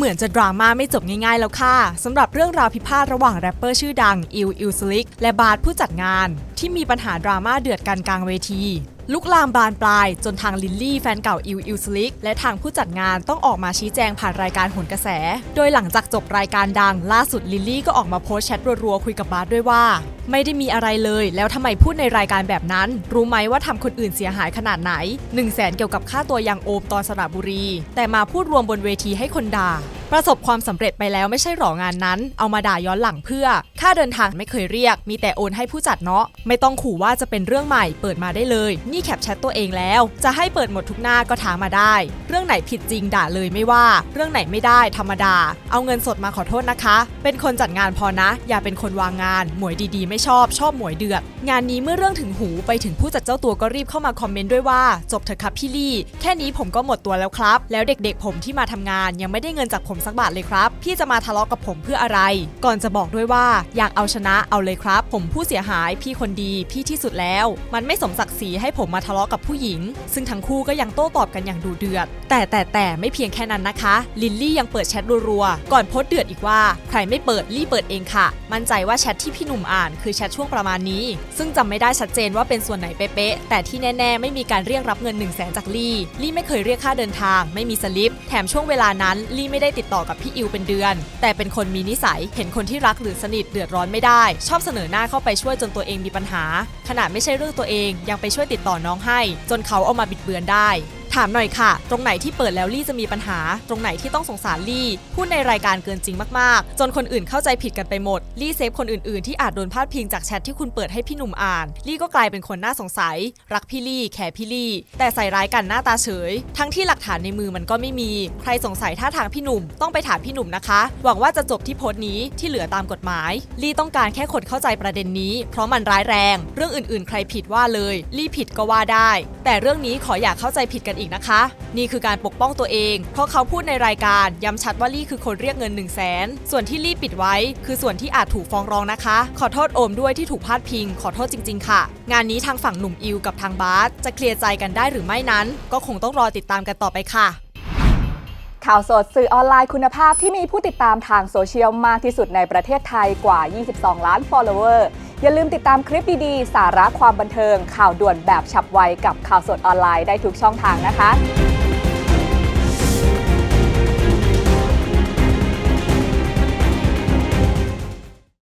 เหมือนจะดราม่าไม่จบง่ายๆแล้วค่ะสำหรับเรื่องราวพิพาทระหว่างแรปเปอร์ชื่อดังอิลอิลสลิกและบาร์ดผู้จัดงาน ที่มีปัญหาดราม่าเดือดกันกลางเวที ลุกลามบานปลาย จนทางลิลลี่แฟนเก่าอิลอิลสลิก และทางผู้จัดงานต้องออกมาชี้แจงผ่านรายการหนกระแส โดยหลังจากจบรายการดัง ล่าสุดลิลลี่ก็ออกมาโพสต์แชทรัวๆคุยกับบาร์ดด้วยว่า ไม่ได้มีอะไรเลย แล้วทำไมพูดในรายการแบบนั้น รู้ไหมว่าทำคนอื่นเสียหายขนาดไหน1 0 0 0 0แสนเกี่ยวกับค่าตัวยางโอมตอนสระบุรี แต่มาพูดรวมบนเวทีให้คนด่า ประสบความสำเร็จไปแล้วไม่ใช่หรองานนั้น เอามาด่าย้อนหลังเพื่อ ค่าเดินทางไม่เคยเรียก มีแต่โอนให้ผู้จัดเนาะ ไม่ต้องขู่ว่าจะเป็นเรื่องใหม่ เปิดมาได้เลย นี่แคปแชทตัวเองแล้ว จะให้เปิดหมดทุกหน้าก็ถามมาได้ เรื่องไหนผิดจริงด่าเลยไม่ว่า เรื่องไหนไม่ได้ธรรมดา เอาเงินสดมาขอโทษนะคะ เป็นคนจัดงานพอนะ อย่าเป็นคนวางงาน หมวยดีๆ ไม่ชอบ ชอบหมวยเดือด งานนี้เมื่อเรื่องถึงหูไปถึงผู้จัดเจ้าตัวก็รีบเข้ามาคอมเมนต์ด้วยว่า จบเถอะครับพี่ลี่ แค่นี้ผมก็หมดตัวแล้วครับ แล้วเด็ก ๆ ผมที่มาทำงานยังไม่ได้เงินจากผมสักบาทเลยครับ พี่จะมาทะเลาะกับผมเพื่ออะไร ก่อนจะบอกด้วยว่าอยากเอาชนะเอาเลยครับ ผมผู้เสียหายพี่คนดีพี่ที่สุดแล้ว มันไม่สมศักดิ์ศรีให้ผมมาทะเลาะกับผู้หญิง ซึ่งทั้งคู่ก็ยังโต้ตอบกันอย่างดูเดือด แต่แต่แต่ไม่เพียงแค่นั้นนะคะ ลิลลี่ยังเปิดแชทรัวๆ ก่อนโพสต์เดือดอีกว่า ใครไม่เปิดลี่เปิดเองค่ะ มั่นใจว่าแชทที่พี่หนุ่มอ่านคือแชทช่วงประมาณนี้ ซึ่งจำไม่ได้ชัดเจนว่าเป็นส่วนไหนเป๊ะๆแต่ที่แน่ ๆ ไม่มีการเรียกรับเงิน1นึ่งแสนจากลี่ลี่ไม่เคยเรียกค่าเดินทาง ไม่มีสลิป แถมช่วงเวลานั้นลี่ไม่ได้ติดต่อกับพี่อิวเป็นเดือน แต่เป็นคนมีนิสัยเห็นคนที่รักหรือสนิทเดือดร้อนไม่ได้ ชอบเสนอหน้าเข้าไปช่วยจนตัวเองมีปัญหา ขนาดไม่ใช่เรื่องตัวเองยังไปช่วยติดต่อน้องให้ จนเขาเอามาบิดเบือนได้ ถามหน่อยค่ะ ตรงไหนที่เปิดแล้วลี่จะมีปัญหา ตรงไหนที่ต้องสงสารลี่ พูดในรายการเกินจริงมากๆ จนคนอื่นเข้าใจผิดกันไปหมด ลี่เซฟคนอื่นๆ ที่อาจโดนพาดพิงจากแชทที่คุณเปิดให้พี่หนุ่มอ่าน ลี่ก็กลายเป็นคนน่าสงสัย รักพี่ลี่ แคร์พี่ลี่ แต่ใส่ร้ายกันหน้าตาเฉย ทั้งที่หลักฐานในมือมันก็ไม่มี ใครสงสัยท่าทางพี่หนุ่มต้องไปถามพี่หนุ่มนะคะ หวังว่าจะจบที่โพสต์นี้ที่เหลือตามกฎหมาย ลี่ต้องการแค่คนเข้าใจประเด็นนี้ เพราะมันร้ายแรง เรื่องอื่นๆ ใครผิดว่าเลย ลี่ผิดก็ว่าได้ แต่เรื่องนี้ขออย่าเข้าใจผิดกันอีกนะคะ นี่คือการปกป้องตัวเอง เพราะเขาพูดในรายการย้ำชัดว่าลี่คือคนเรียกเงิน 1 0 0 0 0แสนส่วนที่ลี่ปิดไว้ คือส่วนที่อาจถูกฟ้องร้องนะคะ ขอโทษโอมด้วยที่ถูกพาดพิง ขอโทษจริง ๆ ค่ะ งานนี้ทางฝั่งหนุ่มอิวกับทางบาสจะเคลียร์ใจกันได้หรือไม่นั้น ก็คงต้องรอติดตามกันต่อไปค่ะข่าวสดสื่อออนไลน์คุณภาพที่มีผู้ติดตามทางโซเชียลมากที่สุดในประเทศไทยกว่า 22 ล้าน follower อย่าลืมติดตามคลิปดีๆ สาระความบันเทิง ข่าวด่วนแบบฉับไวกับข่าวสดออนไลน์ได้ทุกช่องทางนะคะ